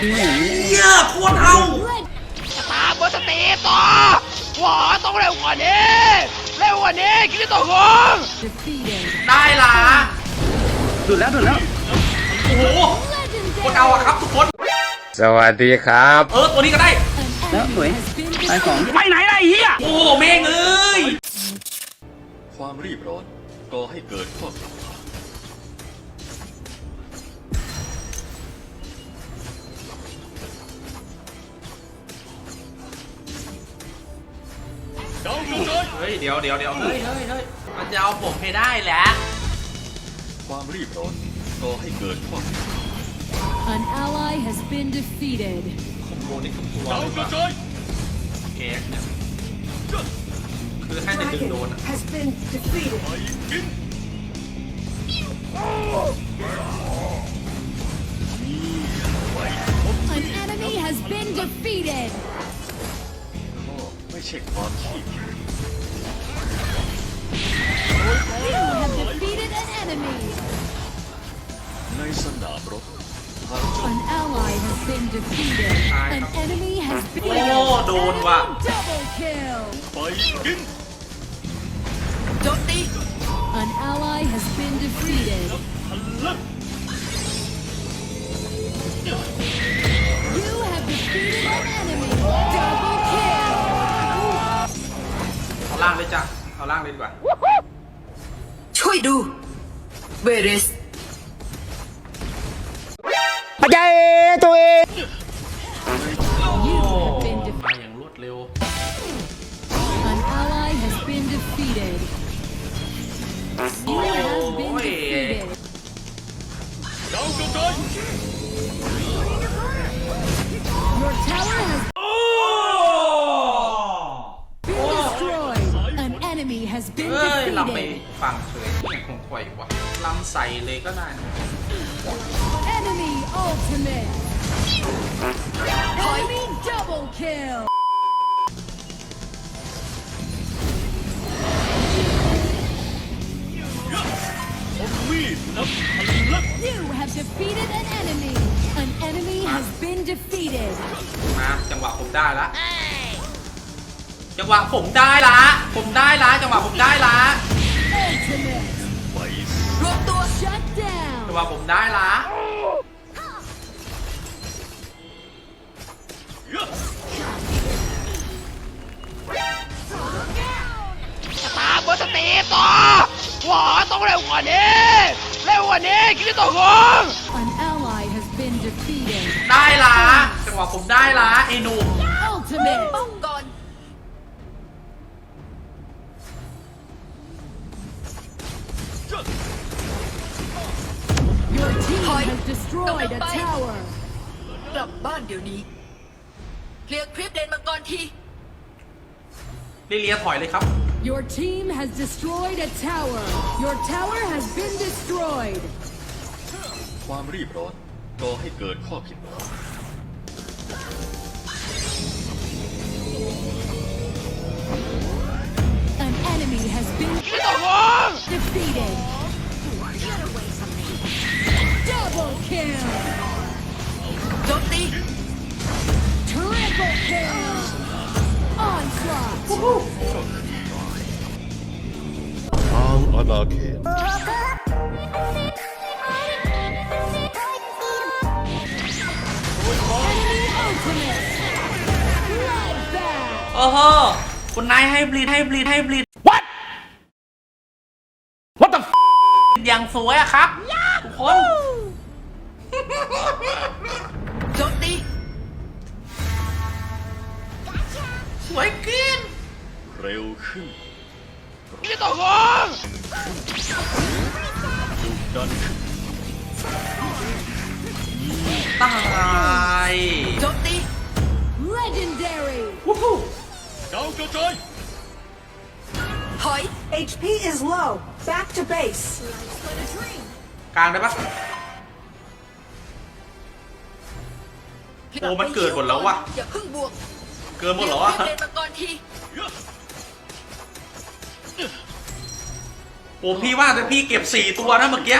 เหี้ยโคตรเอาตามบนสเตต่อหวอต้องเร็วกว่านี้เร็วกว่านี้คิดต่อหัว Defeated. ได้ละดูดแล้วดูดแล้วโอ้โหโคตรเอาอะครับทุกคนสวัสดีครับ เออตัวนี้ก็ได้ An Đó, enemy tuổi. has been ตายสอง defeated. ไปไหนล่ะไอ้เหี้ยโอ้โหแม่งเอ้ยความรีบร้อนก่อให้เกิดข้อผิดพลาด เฮ้ย เดี๋ยวเดี๋ยวเดี๋ยวเฮ้ยเฮ้ยเฮ้ยมันจะเอาผมให้ได้แหละความรีบร้อนก่อให้เกิดข้อผิดพลาด An ally has been defeated. คอมโบนี่คอมโบเลยว่ะแกสเนี่ยคือให้แต่ดึงโดนอะ has been defeated. An enemy has been defeated. ก็ไม่ใช่ความขี้เกียจ enemy. ในสนามรบหากเจ้า An ally has been defeated. An enemy has been โอ้โดนว่ะ double kill. ไปกิน An ally has been defeated. You have defeated an enemy. Double kill. เอาล่างเลยจ้ะเอาล่างเลยดีกว่า ช่วยดู เวเรสปัจจัยตัวเอง You โอ้ have been มา defeated. อย่างรวดเร็ว เอ้ยลำไป defeated. ฟังเฉยคงถอยว่ะลำใส่เลยก็ได้นะ Enemy ultimate. Enemy double kill. จังหวะผมได้ละ ผมได้ละจังหวะผมได้ละ Ultimate. ไป Shut down. จังหวะผมได้ละตามบนสเตต่อหวอต้องเร็วกว่านี้เร็วกว่านี้คิดต่อหัว An ally has been defeated. ได้ละจังหวะผมได้ละไอ้หนุ่ม Your team has destroyed a tower. กลับบ้านเดี๋ยวนี้ เคลียร์คลิปเลนมังกรที ลิเลียถอยเลยครับ Your team has destroyed a tower. Your tower has been destroyed. ความรีบร้อนก่อให้เกิดข้อผิดพลาด An enemy has been คิดต่อหั Enemy ultimate. Bloodbath. โอ้โหคุณนายให้บลีดให้บลีดให้บลีด What What the f อย่างสวยอะครับ ทุกคน โจมตีสวยเกิน เร็วขึ้นคิดต่อหัวดุดันขึ้นตายโจมตี Legendary. วู้ฮู้เจ้ากระจายถอย HP is low. Back to base. กลางได้ปะโอ้มันเกิดหมดแล้ววะอย่าเพิ่งบวก เกินหมดเหรอเคลียร์คลิปเลนมังกรที โอ้พี่ว่าแต่พี่เก็บสี่ตัวนะเมื่อกี้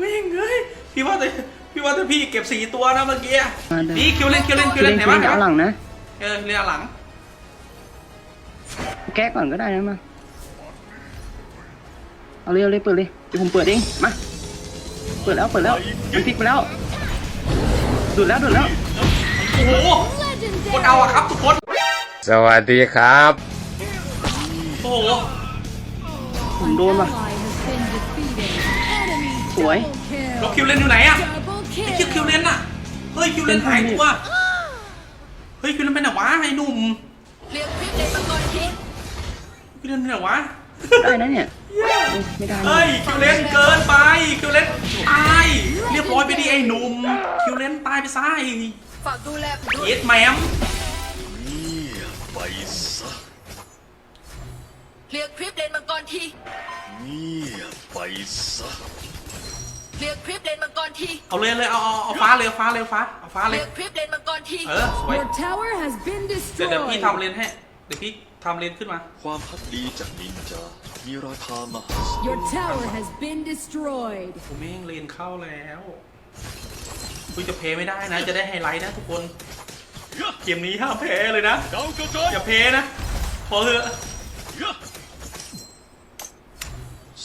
วิ่งเฮ้ยพี่ว่าแต่พี่พี่ว่าถ้าพี่เก็บสี่ตัวนะเมื่อกี้มาเดินนี่คิวเล่นคิวเล่นคิคิววเล่เล่นนเห็นคิวปะเล่นจะเอาหลังนะเออเรียนหลัง แก้ก่อนก็ได้นะมาเอาเลยเอาเลยเปิดเลยเดี๋ยวผมเปิดเองมาเปิดแล้วเปิดแล้วมันพลิกไปแล้วดูดแล้วดูดแล้วโอ้โหกดเอาอะครับทุกคน สวัสดีครับ โอ้โห ผมโดนว่ะ Ally has been defeated. Enemy สวย double แล้ว kill. คิวเล่นอยู่ไหนอะ Double ไอ้คิวคิว kill. เล่นอะเฮ้ยคิวเล่นหายตัวเฮ้ยคิวเล่นไปไหนวะไอ้หนุ่มเคลียร์คลิปเลนมังกรทีคิวเล่นไปไหนวะได้นะเนี่ยโอ้ไม่ได้นะเฮ้ยคิวเล่นเกินไปคิวเล่นตายเรียบร้อยไปดิไอ้หนุ่มคิวเล่นตายไปซะไอ้ฝากดูแลผมด้วยเย็ดแมมเงียบไปซะ เคลียร์คลิปเลนมังกรทีเงียบไปซะเคลียร์คลิปเลนมังกรทีเอาเลยเลยเอาเอาเอาฟ้าเลยเอาฟ้าเลยเอาฟ้าเอาฟ้าเคเลลียยร์คลิปเลนมังกรทีเออสวย Your tower has been เดี๋ยวเดี๋ยวพี่ destroyed. ทำเลนให้เดี๋ยวพี่ทำเลนขึ้นมา ความพักดีจากนินจา มีราคามหาศาล Your tower has been destroyed. ผมเองเลนเข้าแล้วคุณจะเพย์ไม่ได้นะ จะได้ไฮไลท์นะทุกคนเกมนี้ห้ามแพ้เลยนะ ดาวกระจายอย่าเพย์นะพอเถอะ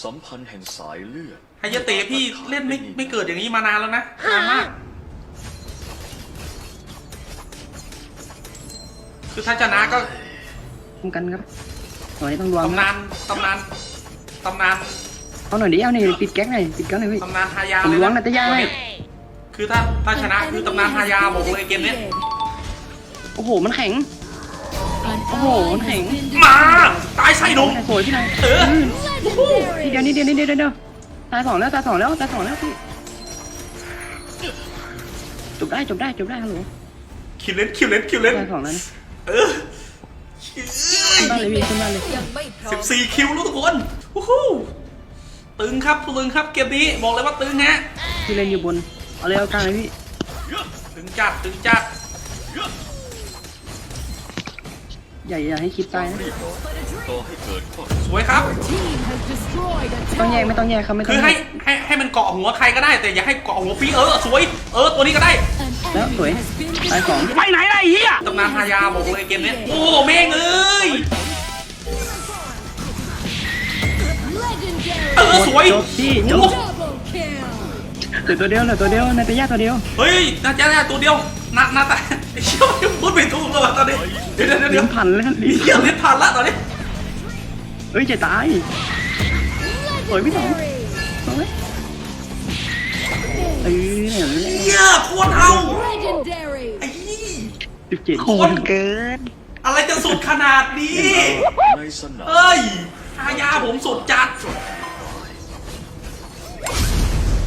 สัมพันธ์แห่งสายเลือดไฮยาเตะพี่เล่นไม่ไม่เกิดอย่างนี้มานานแล้วนะนานมากคือถ้าชนะก็ป้องกันครับตอนนี้ต้องรวมตำนานตำนานตำนานเอาหน่อยดิเอาหน่อยปิดแก๊กหน่อยปิดแก๊กหน่อยพี่ตำนานฮายาผมเลยล้วงนะนาตยาให้คือถ้าถ้าชนะ An คือ enemy ตำนาน has ฮายา been บอกเลยเกมเนี้ย defeated. โอ้โหมันแข็ง An Oh, ally has okay. been มา defeated. ตายไส้หนุ่มสวยพี่นายเออ ทีเดียว Legendary. นิดเดียวนิดเดียวนิดเดียวตายสองแล้วตายสองแล้วตายสองแล้วพี่จบได้จบได้จบได้ฮัลโหลคิวเลนคิวเลนคิวเลนตายสองแล้วนะเออขึ้นบ้านเลยพี่ขึ้นบ้านเลยยังไม่พร้อสิบมสี่คิวแล้วทุกคนวู้ฮู้ตึงครับตึงครับเกมนี้บอกเลยว่าตึงฮะพี่เล่นอยู่บนเอาเลยเอากลางเลยพี่ตึงจัดตึงจัด อย่าอย่าให้คิดตายนะรีบร้อนก่อให้เกิดข้อสวยครับ Team has destroyed a ไม่ต้องแยก tower. ไม่ต้องแยกครับไม่ต้คือองแยให้กให้ให้มันเกาะหัวใครก็ได้ แต่อย่าให้เกาะหัวพี่เออสวย เออตัวนี้ก็ได้ An แล้วสวย enemy has been ตายสอง defeated. ไปไหนล่ะไอ้เหี้ยตำนานฮายาบอกเลยเกมเนี้ยโอ้เม่งเอ้ย Legendary. เออสวยจบพี่จโอ้บ Double kill. เหลือตัวเดียวเหลือตัวเดียวนาตยาตัวเดียว เฮ้ยน่าจะได้ตัวเดียวน่าน่าแต่ไอ้ เชี่ยยังพูดไม่ถูกเลยว่ะตอนนี้เดี๋ยวเดี๋ยวเดี๋ยวลิ้เดี๋ยนวพันแล้วลิ้นเฮียเล่นทันละตอนนี้เฮ้ยจะตาย สวยพี่สอง Legendary. สวยเออเนี่ยเฮียโคตรเอา Legendary. ไอ้เหี้ยสิบเจ็ดโคตรเกินอะไรจะสุดขนาดนี้ในสนามเอ้ยฮายาผมสุดจัด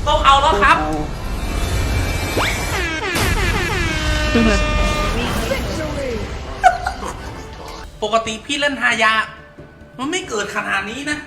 ต้องเอาแล้วครับ ขึ้นมา ปกติพี่เล่นฮายา มันไม่เกิดขนาดนี้นะ